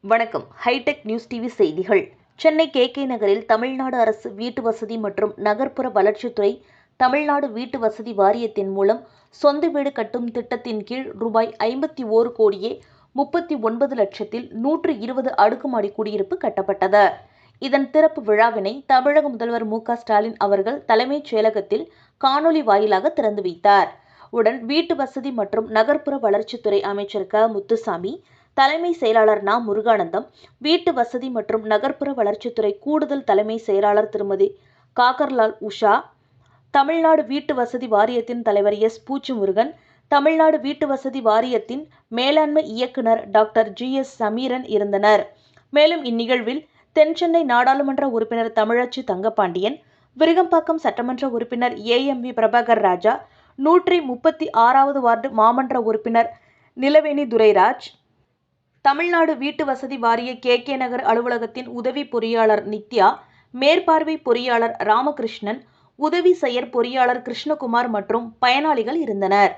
வணக்கம். Hitech news TV செய்திகள். Chennai K K நகரில் தமிழ்நாடு அரசு வீட்டு வசதி மற்றும் நகர்ப்புற வளர்ச்சித்துறை தமிழ்நாடு வீட்டு வசதி வாரியத்தின் மூலம் சொந்த வீடு கட்டும் திட்டத்தின் கீழ் ரூபாய் ஐம்பத்தி ஓரு கோடியே முப்பத்தி ஒன்பது லட்சத்தில் நூற்று இருபது அடுக்குமாடி குடியிருப்பு கட்டப்பட்டது. இதன் திறப்பு விழாவினை தமிழக முதல்வர் மு க ஸ்டாலின் அவர்கள் தலைமைச் செயலகத்தில் காணொலி வாயிலாக திறந்து வைத்தார். உடன் வீட்டு வசதி மற்றும் நகர்ப்புற வளர்ச்சித்துறை அமைச்சர் க. முத்துசாமி தலைமை செயலாளர் நா. முருகானந்தம் வீட்டு வசதி மற்றும் நகர்ப்புற வளர்ச்சித்துறை கூடுதல் தலைமை செயலாளர் திருமதி காக்கர்லால் உஷா தமிழ்நாடு வீட்டு வசதி வாரியத்தின் தலைவர் எஸ். பூச்சிமுருகன் தமிழ்நாடு வீட்டு வசதி வாரியத்தின் மேலாண்மை இயக்குனர் டாக்டர் ஜி. எஸ். சமீரன் இருந்தனர். மேலும் இந்நிகழ்வில் தென்சென்னை நாடாளுமன்ற உறுப்பினர் தமிழச்சி தங்கப்பாண்டியன் விருகம்பாக்கம் சட்டமன்ற உறுப்பினர் A. M. V. Prabhakar Raja நூற்றி முப்பத்தி ஆறாவது வார்டு மாமன்ற உறுப்பினர் நிலவேணி துரைராஜ் தமிழ்நாடு வீட்டு வசதி வாரிய கே கே நகர் அலுவலகத்தின் உதவி பொறியாளர் நித்யா மேற்பார்வை பொறியாளர் ராமகிருஷ்ணன் உதவி செயற் பொறியாளர் கிருஷ்ணகுமார் மற்றும் பயனாளிகள் இருந்தனர்.